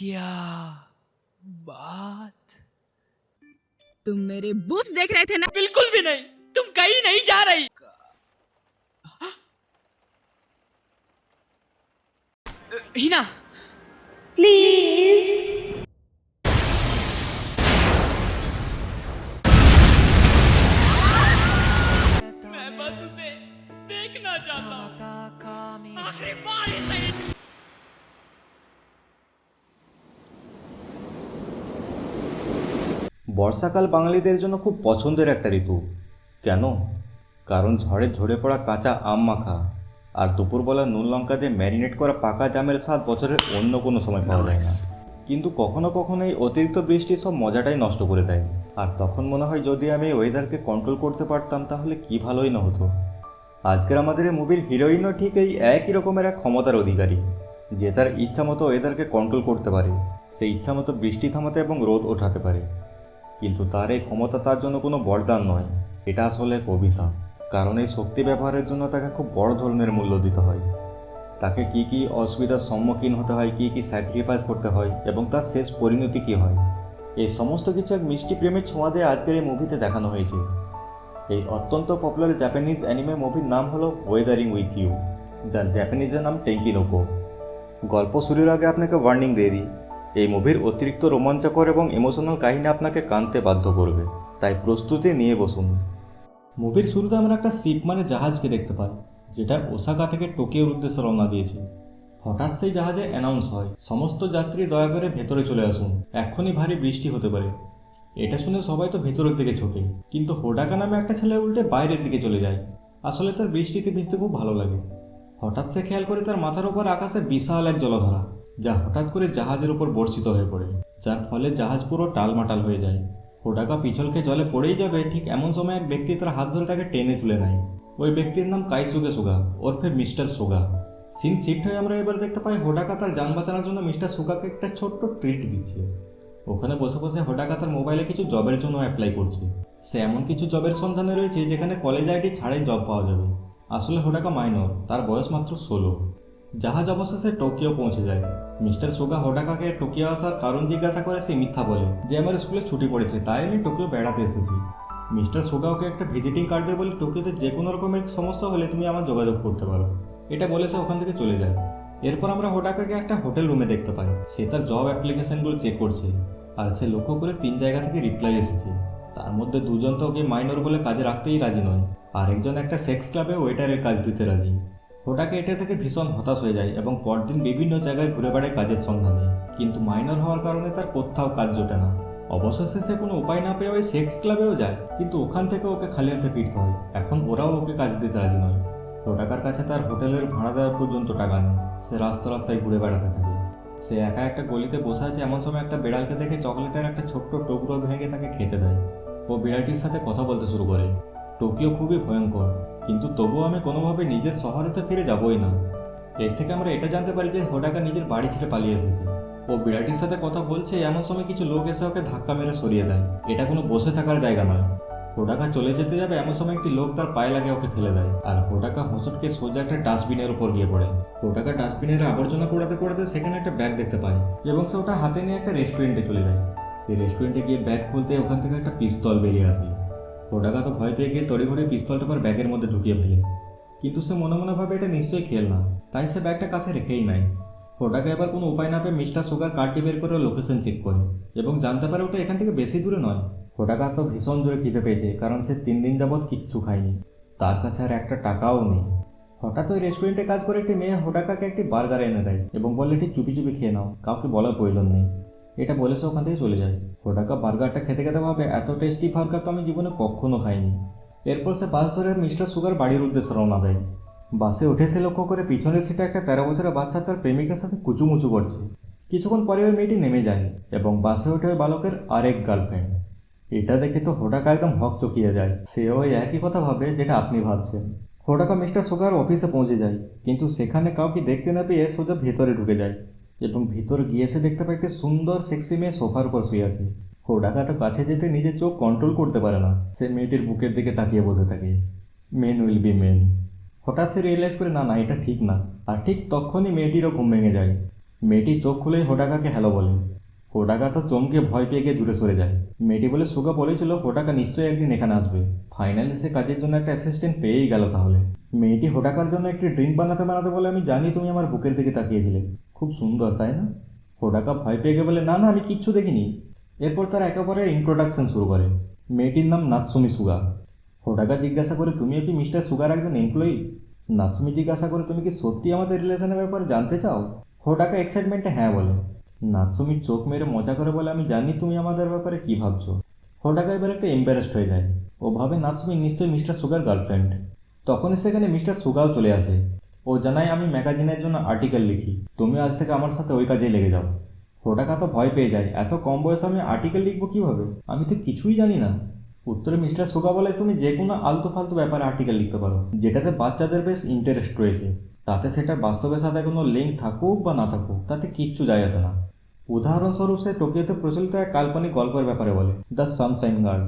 क्या बात? तुम मेरे बुक्स देख रहे थे ना? बिल्कुल भी नहीं। तुम कहीं नहीं जा रही। हिना। प्लीज़ मैं बस उसे देखना चाहता हूँ। आखिरी बार বর্ষাকাল বাঙালিদের জন্য খুব পছন্দের একটা ঋতু। কেন? কারণ ঝড়ে ঝরে পড়া কাঁচা আম মাখা আর দুপুরবেলা নুন লঙ্কা দিয়ে ম্যারিনেট করা পাকা জামের স্বাদ বছরের অন্য কোনো সময় পাওয়া যায় না। কিন্তু কখনো কখনো এই অতিরিক্ত বৃষ্টি সব মজাটাই নষ্ট করে দেয়। আর তখন মনে হয় যদি আমি এই ওয়েদারকে কন্ট্রোল করতে পারতাম, তাহলে কি ভালোই না হতো। আজকের আমাদের এই মুভির হিরোইনও ঠিক এই একই রকমের এক ক্ষমতার অধিকারী, যে তার ইচ্ছা মতো ওয়েদারকে কন্ট্রোল করতে পারে। সেই ইচ্ছা মতো বৃষ্টি থামাতে এবং রোদ ওঠাতে পারে। কিন্তু তার এই ক্ষমতা তার জন্য কোনো বরদান নয়। এটা আসলে এক অভিশাপ। কারণ এই শক্তি ব্যবহারের জন্য তাকে খুব বড় ধরনের মূল্য দিতে হয়। তাকে কি কি অসুবিধার সম্মুখীন হতে হয়, কি কি স্যাক্রিফাইস করতে হয় এবং তার শেষ পরিণতি কী হয়? এই সমস্ত কিছু এক মিষ্টি প্রেমের ছোঁয়া দিয়ে আজকের এই মুভিতে দেখানো হয়েছে। এই অত্যন্ত পপুলার জাপানিজ অ্যানিমে মুভির নাম হলো ওয়েদারিং উইথ ইউ যার জাপানিজের নাম টেঙ্কিনোকো গল্প শুরুর আগে আপনাকে ওয়ার্নিং দিয়ে দিই। এই মুভির অতিরিক্ত রোমাঞ্চকর এবং ইমোশনাল কাহিনী আপনাকে কানতে বাধ্য করবে। তাই প্রস্তুতি নিয়ে বসুন। মুভির শুরুতে আমরা একটা শিপ মানে জাহাজকে দেখতে পাই, যেটা ওসাকা থেকে টোকিওর উদ্দেশ্যে রওনা দিয়েছে। হঠাৎ সেই জাহাজে অ্যানাউন্স হয়, সমস্ত যাত্রী দয়া করে ভেতরে চলে আসুন। এক্ষুনি ভারী বৃষ্টি হতে পারে। এটা শুনে সবাই তো ভেতরের দিকে ছোটে, কিন্তু হোডাকা নামে একটা ছেলে উল্টে বাইরের দিকে চলে যায়। আসলে তার বৃষ্টিতে ভিজতে খুব ভালো লাগে। হঠাৎ সে খেয়াল করে তার মাথার উপর আকাশে বিশাল এক জলধারা। যা হঠাৎ করে জাহাজের উপর বর্ষিত হয়ে পড়ে। যার ফলে জাহাজ পুরো টালমাটাল হয়ে যায়। হোডাকা পিছলকে জলে পড়েই যাবে ঠিক এমন সময় এক ব্যক্তি তার হাত ধরে তাকে টেনে তুলে নেয়। ওই ব্যক্তির নাম কাইসুগে সুগা, ওরফে মিস্টার সুগা। সিন শিফট হয়ে আমরা এবার দেখতে পাই হোডাকা তার যান বাঁচানোর জন্য মিস্টার সুগাকে একটা ছোট্ট ট্রিট দিচ্ছে। ওখানে বসে বসে হোডাকা তার মোবাইলে কিছু জবের জন্য অ্যাপ্লাই করছে। সে এমন কিছু জবের সন্ধানে রয়েছে যেখানে কলেজ আইডি ছাড়াই জব পাওয়া যাবে। আসলে হোডাকা মাইনর, তার বয়স মাত্র ষোলো। জাহাজ অবশেষে টোকিও পৌঁছে যায়। মিস্টার সোগা হোডাকাকে টোকিও আসার কারণ জিজ্ঞাসা করে সে মিথ্যা বলে, যে আমার স্কুলে ছুটি পড়েছে, তাই আমি টোকিও বেড়াতে এসেছি। মিস্টার সুগা ওকে একটা ভিজিটিং কার্ড দিয়ে বলে টোকিওতে যে কোনো রকমের সমস্যা হলে তুমি আমার যোগাযোগ করতে পারো। এটা বলে সে ওখান থেকে চলে যায়। এরপর আমরা হোডাকাকে একটা হোটেল রুমে দেখতে পাই। সে তার জব অ্যাপ্লিকেশনগুলো চেক করছে, আর সে লক্ষ্য করে তিন জায়গা থেকে রিপ্লাই এসেছে। তার মধ্যে দুজন তো ওকে মাইনর বলে কাজে রাখতেই রাজি নয়। আরেকজন একটা সেক্স ক্লাবে ওয়েটারের কাজ দিতে রাজি। হোটাকে এটা থেকে ভীষণ হতাশ হয়ে যায় এবং পরদিন বিভিন্ন জায়গায় ঘুরে বেড়ায় কাজের সন্ধানে কিন্তু মাইনর হওয়ার কারণে তার কোথাও কাজ জোটে না। অবশেষে সে কোনো উপায় না পেয়ে ওই সেক্স ক্লাবেও যায়। কিন্তু ওখান থেকে ওকে খালি হাতে ফিরতে হয়। এখন ওরাও ওকে কাজ দিতে রাজি নয়। হোটাকার কাছে তার হোটেলের ভাড়া দেওয়ার পর্যন্ত টাকা নেই। সে রাস্তা রাস্তায় ঘুরে বেড়াতে থাকে। সে একা একটা গলিতে বসে আছে এমন সময় একটা বিড়ালকে দেখে চকলেটের একটা ছোট্ট টুকরো ভেঙে তাকে খেতে দেয়। ও বিড়ালটির সাথে কথা বলতে শুরু করে। টোকিও খুবই ভয়ঙ্কর। কিন্তু তবুও আমি কোনোভাবে নিজের শহরে তো ফিরে যাবই না। এর থেকে আমরা এটা জানতে পারি যে হোডাকা নিজের বাড়ি ছেড়ে পালিয়ে এসেছে। ও বিড়ালটির সাথে কথা বলছে, এমন সময় কিছু লোক এসে ওকে ধাক্কা মেরে সরিয়ে দেয়। এটা কোনো বসে থাকার জায়গা নয়। হোডাকা চলে যেতে যাবে, এমন সময় একটি লোক তার পায়ে লাগে ওকে ফেলে দেয়। আর হোডাকা হোঁচটকে সোজা একটা ডাস্টবিনের উপর গিয়ে পড়ে। হোডাকা ডাস্টবিনের আবর্জনা কোড়াতে কোড়াতে সেখানে একটা ব্যাগ দেখতে পায় এবং সে ওটা হাতে নিয়ে একটা রেস্টুরেন্টে চলে যায়। এই রেস্টুরেন্টে গিয়ে ব্যাগ খুলতে ওখান থেকে একটা পিস্তল বেরিয়ে আসে। হোডাকা তো ভয় পেয়ে গিয়ে তড়িঘড়ি পিস্তলটা পর ব্যাগের মধ্যে ঢুকিয়ে ফেলে। কিন্তু সে মনে মনে ভাবে এটা নিশ্চয়ই খেল না, তাই সে ব্যাগটা কাছে রেখেই নাই হোডাকা এবার কোনো উপায় না পেয়ে মিস্টার সুগার কার্ডটি বের করে লোকেশন চেক করে এবং জানতে পারে ওটা এখান থেকে বেশি দূরে নয়। হোডাকা তো ভীষণ জোরে খিদে পেয়েছে, কারণ সে তিন দিন যাবৎ কিচ্ছু খায়নি। তার কাছে আর একটা টাকাও নেই। হঠাৎ ওই রেস্টুরেন্টে কাজ করে একটি মেয়ে হোটাকাকে একটি বার্গার এনে দেয় এবং বলে, এটি চুপি চুপি খেয়ে নাও, কাউকে বলার প্রয়োজন নেই। এটা বলে সে ওখান থেকে চলে যায়। হোডাকা বার্গারটা খেতে খেতে ভাবে, এত টেস্টি বার্গার তো আমি জীবনে কখনো খাইনি। এরপর সে বাস ধরে মিস্টার সুগার বাড়ির উদ্দেশ্যে রওনা দেয়। বাসে উঠে সে লক্ষ্য করে পিছনের সিটে একটা তেরো বছরের বাচ্চা তার প্রেমিকের সাথে কুচুমুচু করছে। কিছুক্ষণ পরে ওই মেয়েটি নেমে যায় এবং বাসে উঠে ওই বালকের আরেক গার্লফ্রেন্ড এটা দেখে তো হোডাকা একদম হক চকিয়ে যায়। সে ওই একই কথা ভাবে যেটা আপনি ভাবছেন। হোডাকা মিস্টার সুগার অফিসে পৌঁছে যায়, কিন্তু সেখানে কাউকে দেখতে না পেয়ে সোজা ভেতরে ঢুকে যায়। এবং ভিতরে গিয়ে এসে দেখতে পায় একটি সুন্দর সেক্সি মেয়ে সোফার উপর শুয়ে আছে। হোডাকা তো কাছে যেতে নিজের চোখ কন্ট্রোল করতে পারে না। সে মেয়েটির বুকের দিকে তাকিয়ে বসে থাকে। মেন উইল বি মেন হঠাৎ সে রিয়েলাইজ করে, না না, এটা ঠিক না। আর ঠিক তখনই মেয়েটিরও ঘুম ভেঙে যায়। মেয়েটি চোখ খুলেই হোটাকাকে হ্যালো বলে। হোটাকা তো চমকে ভয় পেয়ে গিয়ে দূরে সরে যায়। মেয়েটি বলে, সুগা বলেছিল হোটাকা নিশ্চয়ই একদিন এখানে আসবে। ফাইনালি সে কাজের জন্য একটা অ্যাসিস্ট্যান্ট পেয়েই গেল তাহলে। মেয়েটি হোটাকার জন্য একটি ড্রিঙ্ক বানাতে বানাতে বলে, আমি জানি তুমি আমার বুকের দিকে তাকিয়েছিলে। খুব সুন্দর, তাই না? হোটাকা ভয় পেয়ে বলে, না না, আমি কিচ্ছু দেখিনি। এরপর তার একেবারে ইন্ট্রোডাকশন শুরু করে। মেয়েটির নাম নাতসুমি সুগা। হোটাকা জিজ্ঞাসা করে তুমিও কি মিস্টার সুগার একজন এমপ্লয়ি নাসুমি জিজ্ঞাসা করে, তুমি কি সত্যি আমাদের রিলেশনের ব্যাপারে জানতে চাও? হোটাকা এক্সাইটমেন্টে হ্যাঁ বলে। নাসুমি চোখ মেরে মজা করে বলে, আমি জানি তুমি আমাদের ব্যাপারে কি ভাবছ। হোটাকা এবার একটা এম্বারেসড হয়ে যায়। ও ভাবে নাসুমি নিশ্চয়ই মিস্টার সুগার গার্লফ্রেন্ড তখনই সেখানে মিস্টার সুগাও চলে আসে। ও জানায় আমি ম্যাগাজিনের জন্য আর্টিকেল লিখি। তুমি আজ থেকে আমার সাথে ওই কাজেই লেগে যাও। হোটাকা তো ভয় পেয়ে যায়। এত কম বয়সে আমি আর্টিকেল লিখব কীভাবে? আমি তো কিছুই জানি না। উত্তরে মিস্টার সুগা বলে, তুমি যে কোনো আলতু ফালতু ব্যাপারে আর্টিকেল লিখতে পারো। যেটাতে বাচ্চাদের বেশ ইন্টারেস্ট রয়েছে। তাতে সেটা বাস্তবের সাথে কোনো লিঙ্ক থাকুক বা না থাকুক, তাতে কিচ্ছু যায় আসে না। উদাহরণস্বরূপ সে টোকিওতে প্রচলিত এক কাল্পনিক গল্পের ব্যাপারে বলে, the sunshine girl.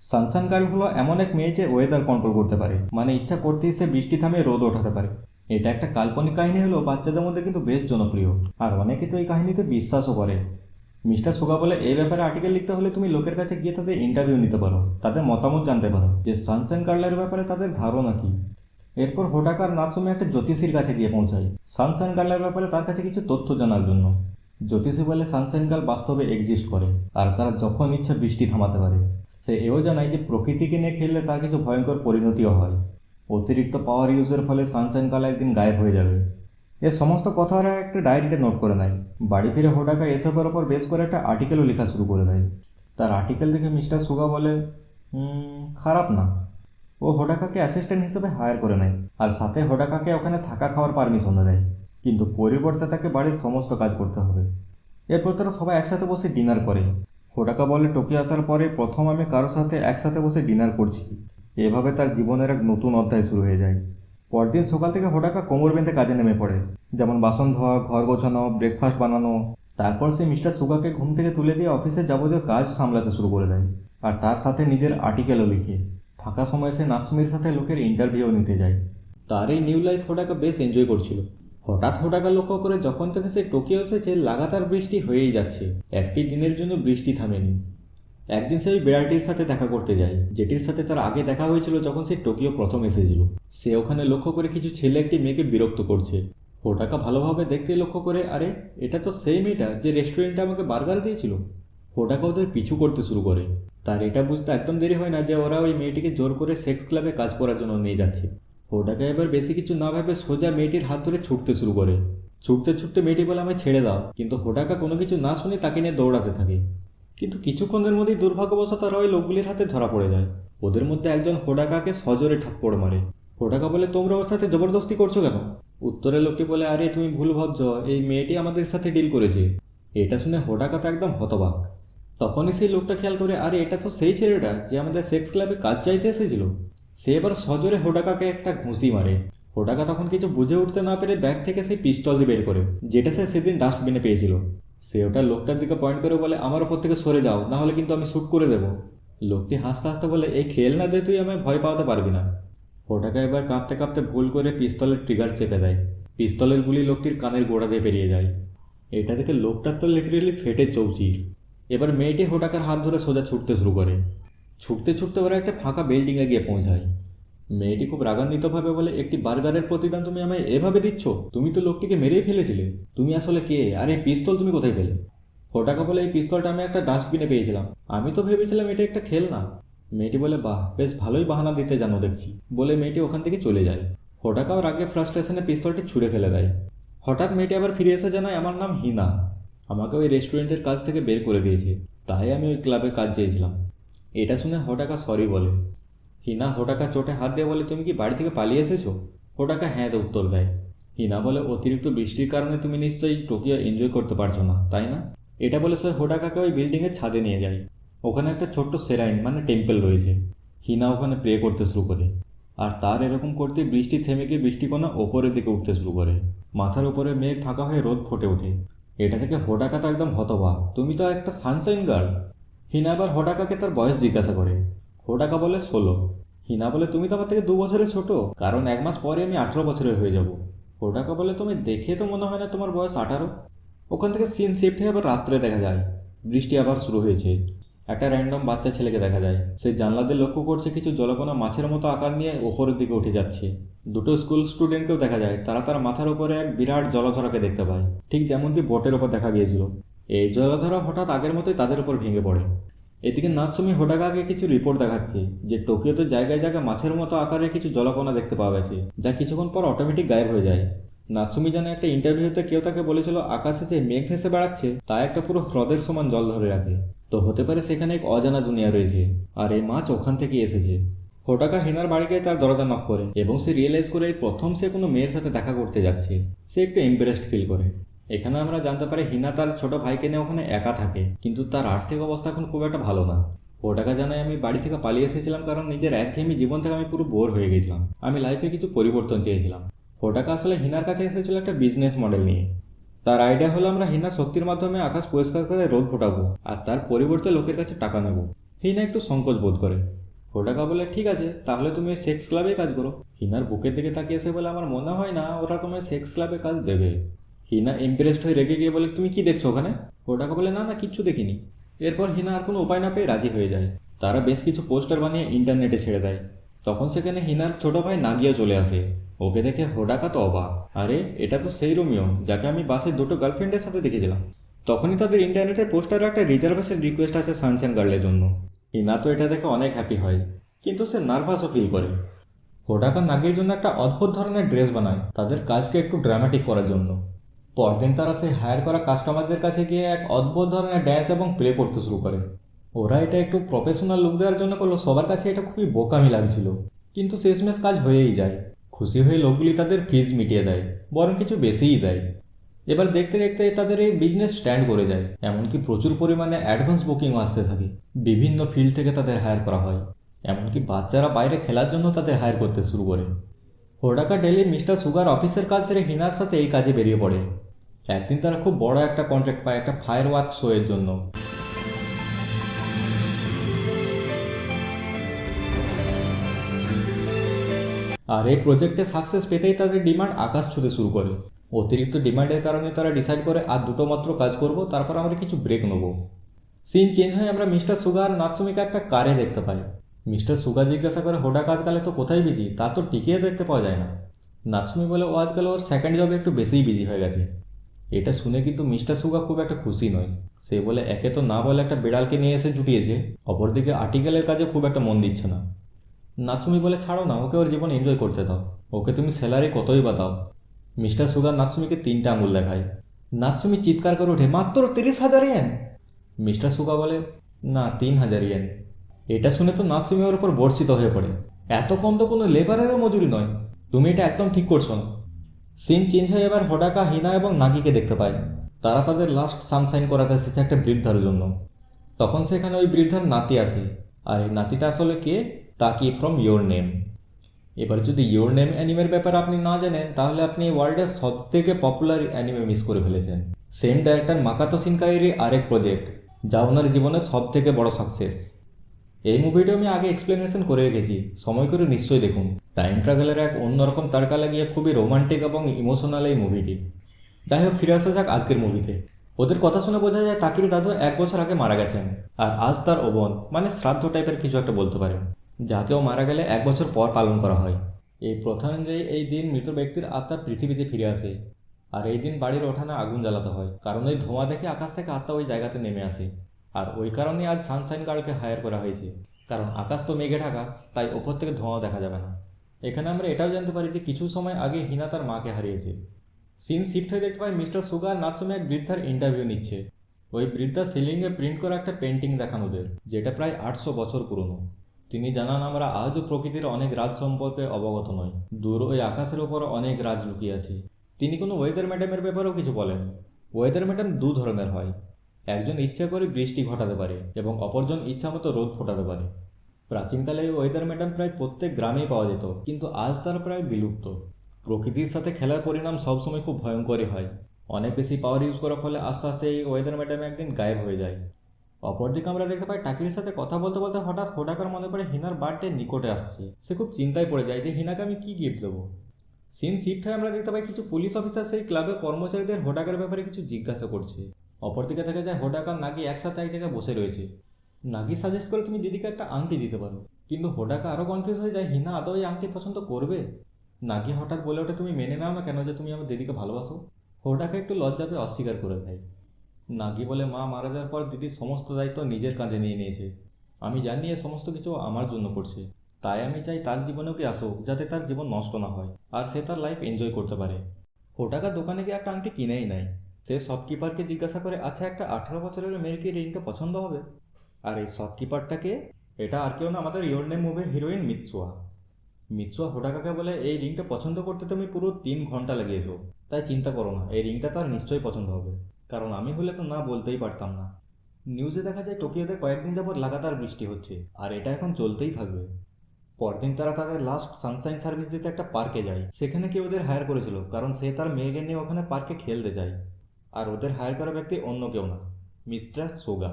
Sunshine girl হলো এমন এক মেয়ে যে ওয়েদার কন্ট্রোল করতে পারে। মানে ইচ্ছা করতেই সে বৃষ্টি থামিয়ে রোদ ওঠাতে পারে। এটা একটা কাল্পনিক কাহিনী হলেও বাচ্চাদের মধ্যে কিন্তু বেশ জনপ্রিয়। আর অনেকে তো এই কাহিনীতে বিশ্বাসও করে। মিস্টার সুগা বলে, এই ব্যাপারে আর্টিকেল লিখতে হলে তুমি লোকের কাছে গিয়ে তাদের ইন্টারভিউ নিতে পারো, তাদের মতামত জানতে পারো, যে সানশাইন গার্লের ব্যাপারে তাদের ধারণা কি? এরপর হোটাকার নাচুমি একটা জ্যোতিষীর কাছে গিয়ে পৌঁছায়। সানশাইন গার্লের ব্যাপারে তার কাছে কিছু তথ্য জানার জন্য। জ্যোতিষী বলে সানশাইন গার্ল বাস্তবে এক্সিস্ট করে, আর তারা যখন ইচ্ছা বৃষ্টি থামাতে পারে। সে এও জানায় যে প্রকৃতিকে নিয়ে খেললে তার কিছু ভয়ঙ্কর পরিণতিও হয়। অতিরিক্ত পাওয়ার ইউজের ফলে সানশাইন গার্ল একদিন গায়েব হয়ে যাবে। এ সমস্ত কথা ওরা একটা ডায়েরিতে নোট করে নেয়। বাড়ি ফিরে হোটাকা এসবের ওপর বেশ করে একটা আর্টিকেলও লেখা শুরু করে দেয়। তার আর্টিকেল দেখে মিস্টার সুগা বলে খারাপ না। ও হোডাকাকে অ্যাসিস্ট্যান্ট হিসেবে হায়ার করে নেয় আর সাথে হোডাকাকে ওখানে থাকা খাওয়ার পারমিশন দেয়। কিন্তু পরিবর্তে তাকে বাড়ির সমস্ত কাজ করতে হবে। এরপর তারা সবাই একসাথে বসে ডিনার করে। হোডাকা বলে টোকিও আসার পরে প্রথম আমি কারোর সাথে একসাথে বসে ডিনার করছি। এভাবে তার জীবনের এক নতুন অধ্যায় শুরু হয়ে যায়। পরদিন সকাল থেকে হোডাকা কোমর বেঁধে কাজে নেমে পড়ে। যেমন বাসন ধোয়া, ঘর গোছানো ব্রেকফাস্ট বানানো। তারপর সে মিস্টার সুগাকে ঘুম থেকে তুলে দিয়ে অফিসের যাবতীয় কাজ সামলাতে শুরু করে দেয়। আর তার সাথে নিজের আর্টিকেলও লিখে। ফাঁকা সময় সে নাতসুমির সাথে লোকের ইন্টারভিউ নিতে যায়। তার এই নিউ লাইফ হোটাকা বেশ এনজয় করছিল। হঠাৎ হোটাকা লক্ষ্য করে যখন থেকে সে টোকিও এসেছে, লাগাতার বৃষ্টি হয়েই যাচ্ছে। একটি দিনের জন্য বৃষ্টি থামেনি। একদিন সে ওই বিড়ালটির সাথে দেখা করতে যায়। যেটির সাথে তার আগে দেখা হয়েছিল যখন সে টোকিও প্রথম এসেছিল। সে ওখানে লক্ষ্য করে কিছু ছেলে একটি মেয়েকে বিরক্ত করছে। হোটাকা ভালোভাবে দেখতে লক্ষ্য করে, আরে, এটা তো সেই মেয়েটা যে রেস্টুরেন্টে আমাকে বার্গার দিয়েছিল। হোটাকা ওদের পিছু করতে শুরু করে। তার এটা বুঝতে একদম দেরি হয় না যে ওরা ওই মেয়েটিকে জোর করে সেক্স ক্লাবে কাজ করার জন্য নিয়ে যাচ্ছে। হোটাকা এবার বেশি কিছু না ভেবে সোজা মেয়েটির হাত ধরে ছুটতে শুরু করে। ছুটতে ছুটতে মেয়েটি বলে, আমায় ছেড়ে দাও। কিন্তু হোটাকা কোনো কিছু না শুনে তাকে নিয়ে দৌড়াতে থাকে। কিন্তু কিছুক্ষণের মধ্যেই দুর্ভাগ্যবশত ওই লোকগুলির হাতে ধরা পড়ে যায়। ওদের মধ্যে একজন হোডাকাকে সজোরে ঠাপ্পড় মারে। হোডাকা বলে, তোমরা ওর সাথে জবরদস্তি করছ কেন? উত্তরে লোকটি বলে, আরে, তুমি ভুল ভাবছ। এই মেয়েটি আমাদের সাথে ডিল করেছে। এটা শুনে হোডাকা তো একদম হতবাক। তখনই সেই লোকটা খেয়াল করে, আরে, এটা তো সেই ছেলেটা যে আমাদের সেক্স ক্লাবে কাজ চাইতে এসেছিল। সে এবার সজোরে হোডাকাকে একটা ঘুষি মারে। হোডাকা তখন কিছু বুঝে উঠতে না পেরে ব্যাগ থেকে সেই পিস্তলটি বের করে, যেটা সে সেদিন ডাস্টবিনে পেয়েছিল। সে ওটা লোকটার দিকে পয়েন্ট করে বলে, আমার ওপর থেকে সরে যাও না হলে কিন্তু আমি শ্যুট করে দেবো। লোকটি হাসতে হাসতে বলে, এই খেল না দে, তুই আমায় ভয় পাওয়াতে পারবি না। ওটাকে এবার কাঁপতে কাঁপতে ভুল করে পিস্তলের ট্রিগার চেপে দেয়। পিস্তলের গুলি লোকটির কানের গোড়া দিয়ে পেরিয়ে যায়। এটা দেখে লোকটার তো লিটারেলি ফেটে চৌচির। এবার মেয়েটি হোটাকার হাত ধরে সোজা ছুটতে শুরু করে। ছুটতে ছুটতে ওরা একটা ফাঁকা বিল্ডিংয়ে গিয়ে পৌঁছায়। মেয়েটি খুব রাগান্বিতভাবে বলে, একটি বার্গারের প্রতিদান তুমি আমায় এভাবে দিচ্ছ? তুমি তো লোকটিকে মেরেই ফেলেছিলে। তুমি আসলে কে? আরে পিস্তল তুমি কোথায় পেলে? হোটাকা বলে, এই পিস্তলটা আমি একটা ডাস্টবিনে পেয়েছিলাম। আমি তো ভেবেছিলাম এটা একটা খেলনা। মেয়েটি বলে, বাহ, বেশ ভালোই বাহানা দিতে জানো দেখছি। বলে মেয়েটি ওখান থেকে চলে যায়। হোটাকাও রাগে ফ্রাস্ট্রেশনে পিস্তলটি ছুঁড়ে ফেলে দেয়। হঠাৎ মেয়েটি আবার ফিরে এসে জানায়, আমার নাম হিনা। আমাকে ওই রেস্টুরেন্টের কাজ থেকে বের করে দিয়েছে। তাই আমি ওই ক্লাবে কাজ চেয়েছিলাম। এটা শুনে হোটাকা সরি বলে। হিনা হোটাকা চোটে হাত দিয়ে বলে তুমি কি বাড়ি থেকে পালিয়ে এসেছ? হোটাকা হ্যাঁ দে উত্তর দেয়। হিনা বলে, অতিরিক্ত বৃষ্টির কারণে তুমি নিশ্চয়ই টোকিও এনজয় করতে পারছ না, তাই না? এটা বলে সে হোটাকাকে ওই বিল্ডিংয়ের ছাদে নিয়ে যায়। ওখানে একটা ছোট্ট সেরাইন মানে টেম্পল রয়েছে। হিনা ওখানে প্রে করতে শুরু করে। আর তার এরকম করতে বৃষ্টি থেমে গিয়ে বৃষ্টিকণা ওপরের দিকে উঠতে শুরু করে। মাথার উপরে মেঘ ফাঁকা হয়ে রোদ ফুটে ওঠে। এটা থেকে হোটাকা তো একদম হতবাক। তুমি তো একটা সানশাইন গার্ল হিনা এবার হোটাকাকে তার বয়স জিজ্ঞাসা করে। হোটাকা বলে ষোলো। হিনা বলে, তুমি তো আমার থেকে দু বছরের ছোট। কারণ এক মাস পরে আমি আঠেরো বছরের হয়ে যাব। হোটাকা বলে, তুমি দেখে তো মনে হয় না তোমার বয়স আঠারো। ওখান থেকে সিন শিফট হয়ে আবার রাত্রে দেখা যায়। বৃষ্টি আবার শুরু হয়েছে। একটা র্যান্ডম বাচ্চা ছেলেকে দেখা যায়। সে জানলাতে লক্ষ্য করছে কিছু জলকণা মাছের মতো আকার নিয়ে ওপরের দিকে উঠে যাচ্ছে। দুটো স্কুল স্টুডেন্টকেও দেখা যায়। তারা তার মাথার উপরে এক বিরাট জলধারাকে দেখতে পায়। ঠিক যেমনটি বোটের ওপর দেখা গিয়েছিল। এই জলধারা হঠাৎ আগের মতোই তাদের উপর ভেঙে পড়ে। এদিকে নাৎসুমি হোটাকাকে কিছু রিপোর্ট দেখাচ্ছে যে টোকিওতে জায়গায় জায়গায় মাছের মতো আকারে কিছু জলকণা দেখতে পাওয়া গেছে, যা কিছুক্ষণ পর অটোমেটিক গায়েব হয়ে যায়। নাৎসুমি জানে একটা ইন্টারভিউতে কেউ তাকে বলেছিল, আকাশে যে মেঘ ভেসে বেড়াচ্ছে, তা একটা পুরো হ্রদের সমান জল ধরে রাখে। তো হতে পারে সেখানে এক অজানা দুনিয়া রয়েছে, আর এই মাছ ওখান থেকেই এসেছে। হোটাকা হিনার বাড়ি গিয়ে তার দরজা নক করে, এবং সে রিয়েলাইজ করে প্রথম সে কোনো মেয়ের সাথে দেখা করতে যাচ্ছে। সে একটু এম্বারেসড ফিল করে। এখানে আমরা জানতে পারি হিনা তার ছোট ভাইকে নিয়ে ওখানে একা থাকে, কিন্তু তার আর্থিক অবস্থা এখন খুব একটা ভালো না। ওটাকা জানায় আমি বাড়ি থেকে পালিয়ে এসেছিলাম কারণ নিজের একঘেয়েমি জীবন থেকে আমি পুরো বোর হয়ে গেছিলাম। আমি লাইফে কিছু পরিবর্তন চেয়েছিলাম। ওটাকা আসলে হিনার কাছে এসেছিল একটা বিজনেস মডেল নিয়ে। তার আইডিয়া হলো আমরা হিনার শক্তির মাধ্যমে আকাশ পরিষ্কার করে রোদ ফোটাবো আর তার পরিবর্তে লোকের কাছে টাকা নেব। হিনা একটু সংকোচ বোধ করে। হোটাকা বলে, ঠিক আছে, তাহলে তুমি সেক্স ক্লাবে কাজ করো। হিনার বুকের দিকে তাকিয়ে এসে বলে, আমার মনে হয় না ওরা তোমায় সেক্স ক্লাবে কাজ দেবে। হিনা ইমপ্রেসড হয়ে রেগে গিয়ে বলে, তুমি কি দেখছ ওখানে? হোটাকা বলে, না না, কিচ্ছু দেখিনি। এরপর হিনা আর কোনো উপায় না পেয়ে রাজি হয়ে যায়। তারা বেশ কিছু পোস্টার বানিয়ে ইন্টারনেটে ছেড়ে দেয়। তখন সেখানে হিনার ছোট ভাই নাগিয়া চলে আসে। ওকে দেখে হোডাকা তো অবাক। আরে, এটা তো সেই রোমিও, যাকে আমি বাসে দুটো গার্লফ্রেন্ডের সাথে দেখেছিলাম। তখনই তাদের ইন্টারনেটের পোস্টারে একটা রিজার্ভেশন রিকোয়েস্ট আছে সানশান গার্লের জন্য। হিনা তো এটা দেখে অনেক হ্যাপি হয়, কিন্তু সে নার্ভাসও ফিল করে। হোডাকা নাগির জন্য একটা অদ্ভুত ধরনের ড্রেস বানায়, তাদের কাজকে একটু ড্রামাটিক করার জন্য। পরদিন তারা সেই হায়ার করা কাস্টমারদের কাছে গিয়ে এক অদ্ভুত ধরনের ড্যান্স এবং প্লে করতে শুরু করে। ওরা এটা একটু প্রফেশনাল লুক দেওয়ার জন্য করল, সবার কাছে এটা খুবই বোকামি লাগছিল। কিন্তু শেষমেশ কাজ হয়েই যায়। খুশি হয়ে লোকগুলি তাদের ফিজ মিটিয়ে দেয়, বরং কিছু বেশিই দেয়। এবার দেখতে দেখতে তাদের এই বিজনেস স্ট্যান্ড করে যায়, এমনকি প্রচুর পরিমাণে অ্যাডভান্স বুকিংও আসতে থাকে। বিভিন্ন ফিল্ড থেকে তাদের হায়ার করা হয়, এমনকি বাচ্চারা বাইরে খেলার জন্য তাদের হায়ার করতে শুরু করে। হোডাকা ডেলি মিস্টার সুগার অফিসের কাজ ছেড়ে হিনার সাথে এই কাজে বেরিয়ে পড়ে। একদিন তারা খুব বড় একটা কন্ট্রাক্ট পায়, একটা ফায়ার ওয়ার্ক শো এর জন্য। আর এই প্রজেক্টে সাকসেস পেতেই তাদের ডিমান্ড আকাশ ছুঁতে শুরু করে। অতিরিক্ত ডিমান্ডের কারণে তারা ডিসাইড করে, আর দুটো মাত্র কাজ করব, তারপর আমরা কিছু ব্রেক নেব। সিন চেঞ্জ হয়ে আমরা মিস্টার সুগার নাৎসুমিকে একটা কারে দেখতে পাই। মিস্টার সুগার জিজ্ঞাসা করে, হোডা কাজকালে তো কোথায় বিজি তা তো টিকিয়ে দেখতে পাওয়া যায় না। নাৎসুমি বলে, ও আজকাল ওর সেকেন্ড জবে একটু বেশিই বিজি হয়ে গেছে। এটা শুনে কিন্তু মিস্টার সুগা খুব একটা খুশি নয়। সে বলে, একে তো না বলে একটা বিড়ালকে নিয়ে এসে জুটিয়েছে। অপরদিকে আর্টিকেলের কাজে খুব একটা মন দিচ্ছে না। নাৎসুমি বলে, ছাড়ো না, ওকে ওর জীবন এনজয় করতে দাও। ওকে তুমি স্যালারি কতই বা দাও? মিস্টার সুগার নাৎসুমিকে তিনটা আঙুল দেখায়। নাৎসুমি চিৎকার করে ওঠে, মাত্র তিরিশ হাজার ইয়েন? মিস্টার সুগা বলে, না, তিন হাজার ইয়েন। এটা শুনে তো নাৎসুমি ওর উপর বর্ষিত হয়ে পড়ে। এত কম তো কোনো লেবারেরও মজুরি নয়। তুমি এটা একদম ঠিক করছ না। সিন চেঞ্জ হয়ে এবার হোডাকা হিনা এবং নাগিকে দেখতে পায়। তারা তাদের লাস্ট সানসাইন করাতে এসেছে একটা বৃদ্ধার জন্য। তখন সেখানে ওই বৃদ্ধার নাতি আসে আর এই নাতিটা আসলে কে? তাকি ফ্রম ইয়োর নেম এবার যদি ইয়োর নেম অ্যানিমের ব্যাপারে আপনি না জানেন, তাহলে আপনি ওয়ার্ল্ডের সব থেকে পপুলার অ্যানিমে মিস করে ফেলেছেন। সেম ডাইরেক্টর মাকাতো সিনকাইয়েরই আরেক প্রজেক্ট যা ওনার জীবনের সব থেকে বড় সাকসেস এই মুভিটা আমি আগে এক্সপ্লেনেশন করে রেখেছি। সময় করে নিশ্চয়ই দেখুন। টাইম ট্রাভেলের এক অন্যরকম তারকা লাগিয়ে খুবই রোমান্টিক এবং ইমোশনাল এই মুভিটি যাই হোক ফিরে আসা যাক আজকের মুভিতে ওদের কথা শুনে বোঝা যায় তাকির দাদু এক বছর আগে মারা গেছেন, আর আজ তার ওবন মানে শ্রাদ্ধ টাইপের কিছু একটা বলতে পারেন যাকেও মারা গেলে এক বছর পর পালন করা হয়। এই প্রথা অনুযায়ী এই দিন মৃত ব্যক্তির আত্মা পৃথিবীতে ফিরে আসে, আর এই দিন বাড়ির ওঠানে আগুন জ্বালাতে হয়, কারণ ওই ধোঁয়া দেখে আকাশ থেকে আত্মা ওই জায়গাতে নেমে আসে। আর ওই কারণেই আজ সানশাইন গার্লকে হায়ার করা হয়েছে, কারণ আকাশ তো মেঘে ঢাকা, তাই ওপর থেকে ধোঁয়াও দেখা যাবে না। এখানে আমরা এটাও জানতে পারি যে কিছু সময় আগে হিনা তার মাকে হারিয়েছে। সিন শিফট হয়ে দেখতে পাই মিস্টার সুগার নাসুমে এক বৃদ্ধার ইন্টারভিউ নিচ্ছে। ওই বৃদ্ধা সিলিংয়ে প্রিন্ট করা একটা পেন্টিং দেখান ওদের, যেটা প্রায় আটশো বছর পুরনো। তিনি জানান, আমরা আজও প্রকৃতির অনেক রাজ সম্পর্কে অবগত নই। দূর ওই আকাশের ওপর অনেক রাজ লুকিয়ে আছে। তিনি কোনো ওয়েদার ম্যাডামের ব্যাপারেও কিছু বলেন? ওয়েদার ম্যাডাম দু ধরনের হয়। একজন ইচ্ছা করে বৃষ্টি ঘটাতে পারে এবং অপরজন ইচ্ছা মতো রোদ ফোটাতে পারে। প্রাচীনকালে এই ওয়েদার ম্যাডাম প্রায় প্রত্যেক গ্রামেই পাওয়া যেত, কিন্তু আজ তারা প্রায় বিলুপ্ত। প্রকৃতির সাথে খেলার পরিণাম সবসময় খুব ভয়ঙ্করই হয়। অনেক বেশি পাওয়ার ইউজ করার ফলে আস্তে আস্তে এই ওয়েদার ম্যাডাম একদিন গায়েব হয়ে যায়। অপরদিকে আমরা দেখতে পাই টাকির সাথে কথা বলতে বলতে হঠাৎ হোটাকার মনে পড়ে হিনার বার্থডে নিকটে আসছে। সে খুব চিন্তায় পড়ে যায় যে হিনাকে আমি কী গিফট দেবো? সিন শিফট হয়ে আমরা দেখতে পাই কিছু পুলিশ অফিসার সেই ক্লাবের কর্মচারীদের হোডাকার ব্যাপারে কিছু জিজ্ঞাসা করছে। অপরদিকে দেখা যায় হোডাকা নাকি একসাথে এক জায়গায় বসে রয়েছে। নাগি সাজেস্ট করে তুমি দিদিকে একটা আংটি দিতে পারো। কিন্তু হোডাকা আরও কনফিউজ হয়ে যায়, হিনা আদৌ এই আংটি পছন্দ করবে? নাগি হঠাৎ বলে ওঠে, তুমি মেনে নাও না কেন যে তুমি আমার দিদিকে ভালোবাসো? হোডাকা একটু লজ্জা পেয়ে অস্বীকার করে দেয়। নাগি বলে, মা, মারা যাওয়ার পর দিদির সমস্ত দায়িত্ব নিজের কাঁধে নিয়ে নিয়েছে। আমি জানি এ সমস্ত কিছু আমার জন্য করছে। তাই আমি চাই তার জীবনেও কি আসুক, যাতে তার জীবন নষ্ট না হয় আর সে তার লাইফ এনজয় করতে পারে। হোটাকা দোকানে গিয়ে একটা আংটি কিনেই নাই সে শপকিপারকে জিজ্ঞাসা করে আচ্ছা একটা আঠারো বছরের মেয়ের কি রিংটা পছন্দ হবে? আর এই শপকিপারটাকে এটা আর কেউ না, আমাদের ইয়োর নেম মুভির হিরোইন মিৎসুয়া মিৎসুয়া হোটাকাকে বলে, এই রিংটা পছন্দ করতে তুমি পুরো তিন ঘণ্টা লাগিয়েছো, তাই চিন্তা করো না, এই রিংটা তার নিশ্চয়ই পছন্দ হবে। কারণ আমি হলে তো না বলতেই পারতাম না। নিউজে দেখা যায় টোকিওতে কয়েকদিন যাবৎ লাগাতার বৃষ্টি হচ্ছে, আর এটা এখন চলতেই থাকবে। পরদিন তারা তাদের লাস্ট সানশাইন সার্ভিস দিতে একটা পার্কে যায়, সেখানে কেউ ওদের হায়ার করেছিল, কারণ সে তার মেয়েকে নিয়ে ওখানে পার্কে খেলতে যায়। আর ওদের হায়ার করা ব্যক্তি অন্য কেউ না মিস্টার সোগা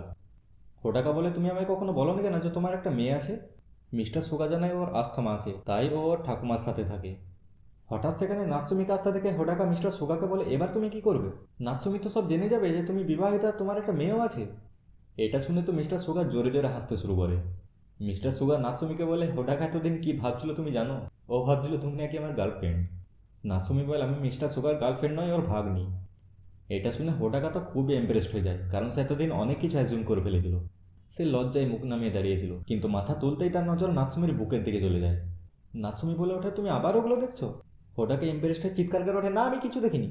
হোটাকা বলে তুমি আমায় কখনো বলো না কেন যে তোমার একটা মেয়ে আছে? মিস্টার সোগা জানায় ওর আস্থামা আছে, তাই ও ওর ঠাকুমার সাথে থাকে। হঠাৎ সেখানে নাৎসুমিকে আসতে থেকে হোটাকা মিস্টার সোগাকে বলে, এবার তুমি কি করবে? নাৎসুমি তো সব জেনে যাবে যে তুমি বিবাহিত, তোমার একটা মেয়েও আছে। এটা শুনে তো মিস্টার সুগার জোরে জোরে হাসতে শুরু করে। মিস্টার সুগার নাসুমিকে বলে হোটাকা এতদিন কি ভাবছিল তুমি জানো? ও ভাবছিল তুমি নাকি আমার গার্লফ্রেন্ড নাসুমি বলে, আমি মিস্টার সুগার গার্লফ্রেন্ড নয় ওর ভাগ ভাগ্নি। এটা শুনে হোটাকা তো খুবই এমপ্রেসড হয়ে যায়, কারণ সে এতদিন অনেক কিছু অ্যাজিউম করে ফেলেছিল। সে লজ্জায় মুখ নামিয়ে দাঁড়িয়েছিল, কিন্তু মাথা তুলতেই তার নজর নাৎসুমির বুকের দিকে চলে যায়। নাৎসুমি বলে ওঠে, তুমি আবার ওগুলো দেখছ? হোটাকে এমপ্রেসড হয়ে চিৎকার করে ওঠে, না, আমি কিছু দেখিনি।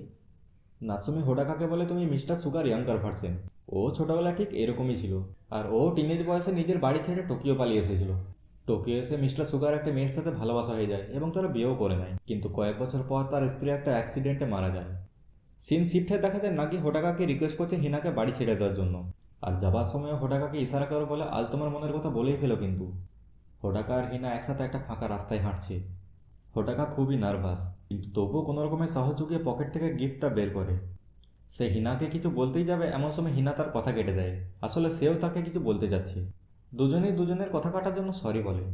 নাৎসুমি হোটাকাকে বলে, তুমি মিস্টার সুগার ইয়াঙ্কার ভার্সেন। ও ছোটবেলা ঠিক এরকমই ছিল, আর ও টিনেজ বয়সে নিজের বাড়ি ছেড়ে টোকিও পালিয়ে এসেছিল। টোকিও এসে মিস্টার সুগার একটা মেয়ের সাথে ভালোবাসা হয়ে যায় এবং তারা বিয়েও করে নেয়, কিন্তু কয়েক বছর পর তার স্ত্রী একটা অ্যাক্সিডেন্টে মারা যায়। সিন শিফটে দেখা যায় নাকি হোটাকাকে রিকোয়েস্ট করছে হিনাকে বাড়ি ছেড়ে দেওয়ার জন্য। আর যাবার সময় হোটাকাকে ইশারা করে বলে, আজ তোমার মনের কথা বলেই ফেলো কিন্তু। হোটাকা আর হিনা একসাথে একটা ফাঁকা রাস্তায় হাঁটছে। হোটাকা খুবই নার্ভাস কিন্তু তবুও কোনো রকমের সাহস জুগিয়ে পকেট থেকে গিফটটা বের করে। সে হিনাকে কিছু বলতেই যাবে, এমন সময় হিনা তার কথা কেটে দেয়। আসলে সেও তাকে কিছু বলতে যাচ্ছে। দুজনেই দুজনের কথা কাটার জন্য সরি বলে।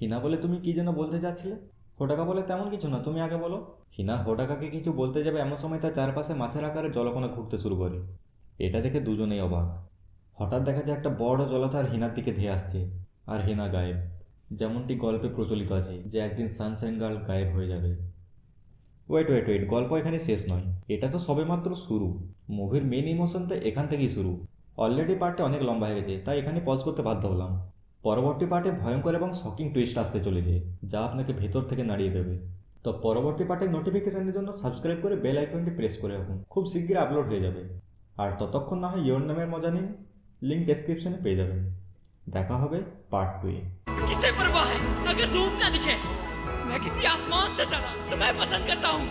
হিনা বলে, তুমি কি যেন বলতে চাচ্ছিলে হোটাকা বলে তেমন কিছু না, তুমি আগে বলো। হিনা হোটাকাকে কিছু বলতে যাবে এমন সময় তার চারপাশে মাছের আকারে জলকণা ঘুরতে শুরু করে। এটা দেখে দুজনেই অবাক। হঠাৎ দেখা যায় একটা বড় জলাধার হিনার দিকে ধেয়ে আসছে, আর হিনা গায়েব। যেমনটি গল্পে প্রচলিত আছে যে একদিন সানশাইন গার্ল গায়েব হয়ে যাবে। ওয়েট ওয়েট ওয়েট, গল্প এখানে শেষ নয়। এটা তো সবেমাত্র শুরু। মুভির মেন ইমোশন তো এখান থেকেই শুরু। অলরেডি পার্টটা অনেক লম্বা হয়ে গেছে, তাই এখানে পজ করতে বাধ্য হলাম। পরবর্তী পার্টে ভয়ঙ্কর এবং শকিং টুইস্ট আসতে চলেছে যা আপনাকে ভেতর থেকে নাড়িয়ে দেবে তো পরবর্তী পার্টের নোটিফিকেশনের জন্য সাবস্ক্রাইব করে বেল আইকনটি প্রেস করে রাখুন খুব শীঘ্রই আপলোড হয়ে যাবে আর ততক্ষণ না হয় ইয়োর নামের মজা নিন লিঙ্ক ডেসক্রিপশনে পেয়ে যাবেন দেখা হবে পার্ট টুয়ে किसे परवाह है अगर धूप ना दिखे मैं किसी आसमान से चढ़ा तो मैं पसंद करता हूँ